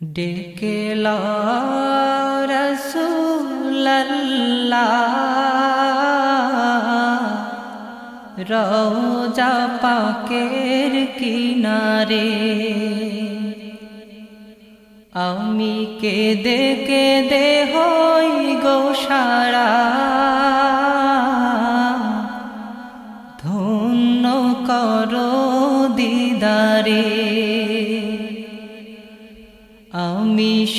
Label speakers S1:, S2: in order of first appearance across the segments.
S1: ডেকে রওজা পাকের কিনারে আমি কেঁদে কেঁদে হই গো সারা। ধন্য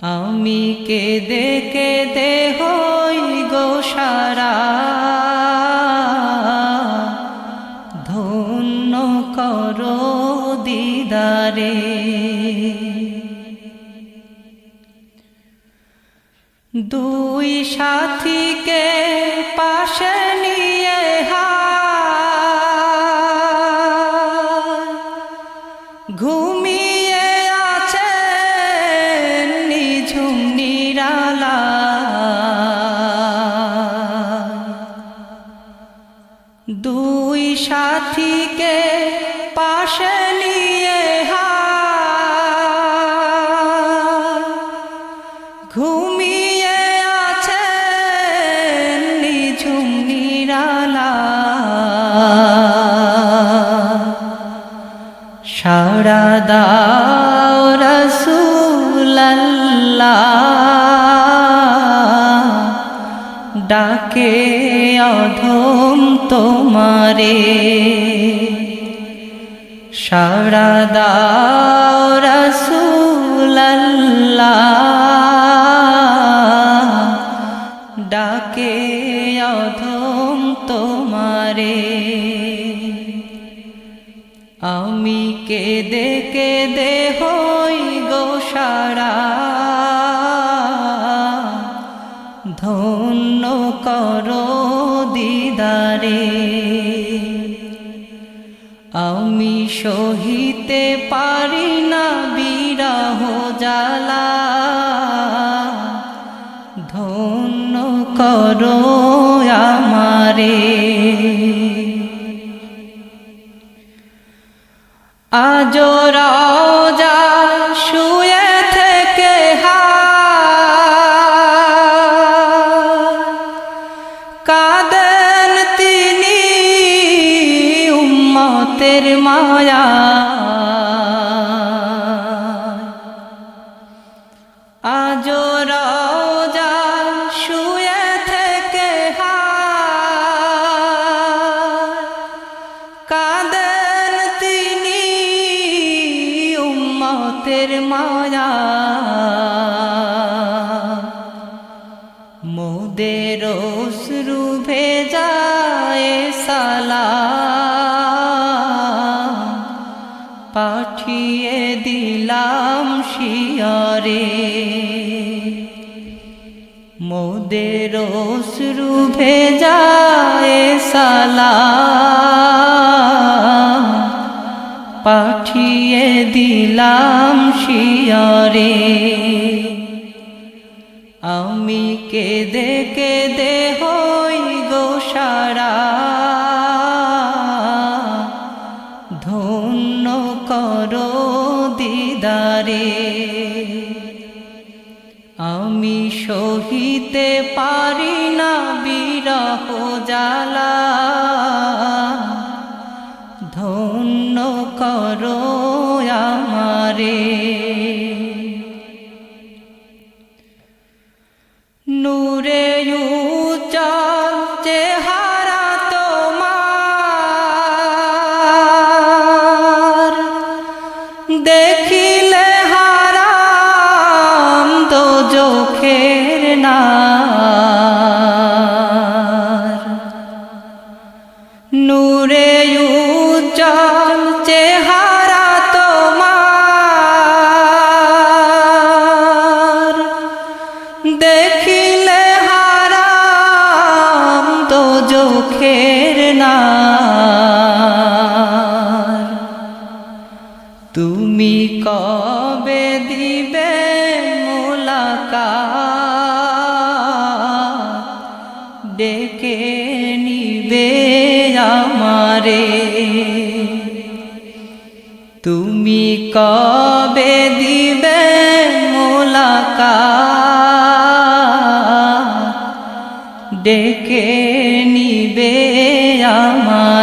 S1: আমি কেঁদে কেঁদে হই গো সারা। ধন্য করো দিদারে। দুই সাথীকে ডাকে অধম তোমারে। সারা দাও ডাকে অধম তোমারে। আমি কেঁদে কেঁদে হই সহিতে পারি না বিরহ জালা ধন্য করো আমারে। আজ রাজা শুয়ে থেকে কাদেন তিনি উম্মতের মায়া। উম্মতের মায়া। মোদের অশ্রু ভেজায় সালা। পাঠিয়ে দিলাম শিয়রে। মোদের অশ্রু ভেজায় সালা। পাঠিয়ে দিলাম শিয়রে। আমি কেঁদে কেঁদে হই গো সারা। ধন্য করো দিদারে। আমি সহিতে পারি ধন্য করো আমারে। চোখের না তুমি কবে দিবে মোলাকা ডেকে নিবে আমারে। তুমি কবে দিবে মোলাকা ডেকে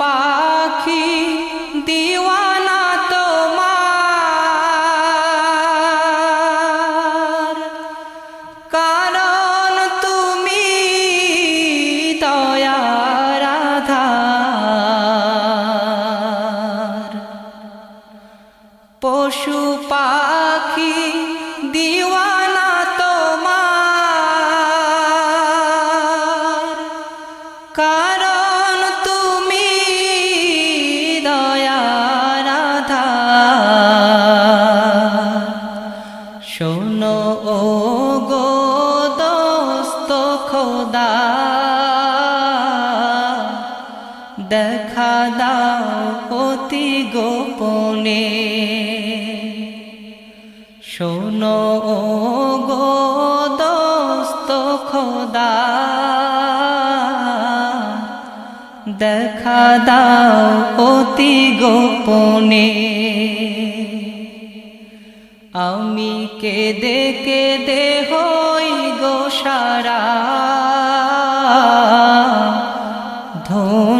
S1: পাখি দিওয়ানা তোমার। কারণ তুমি দয়ারাধার পশু অতি গোপনে। শোনো গো দোস্ত খোদা দেখা দাও অতি গোপনে। আমি কেঁদে কেঁদে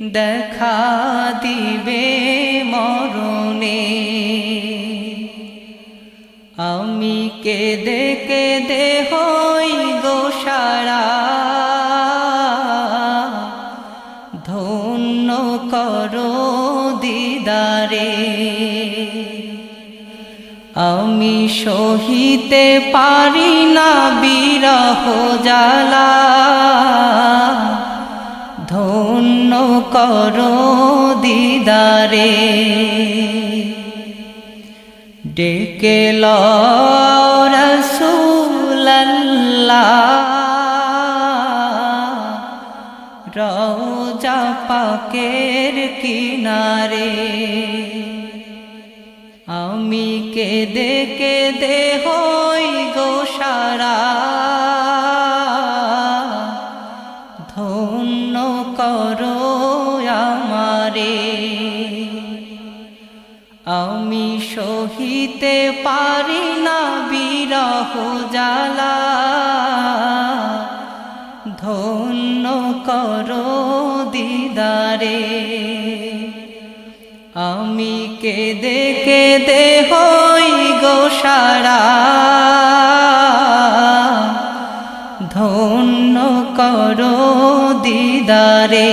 S1: দেখা দিবে মরণে। আমি কেঁদে কেঁদে হই গো সারা ধন্য করো দিদারে। আমি সহিতে পারি না বিরহ জ্বালা। ধন্য করো দিদারে। ডেকে রোজা পাকের কিনারে। আমি কে হই গো সহিতে পারি না বিরহ জ্বালা। ধন্য করো দিদারে, আমি কেঁদে কেঁদে হই গো সারা। ধন্য করো দিদারে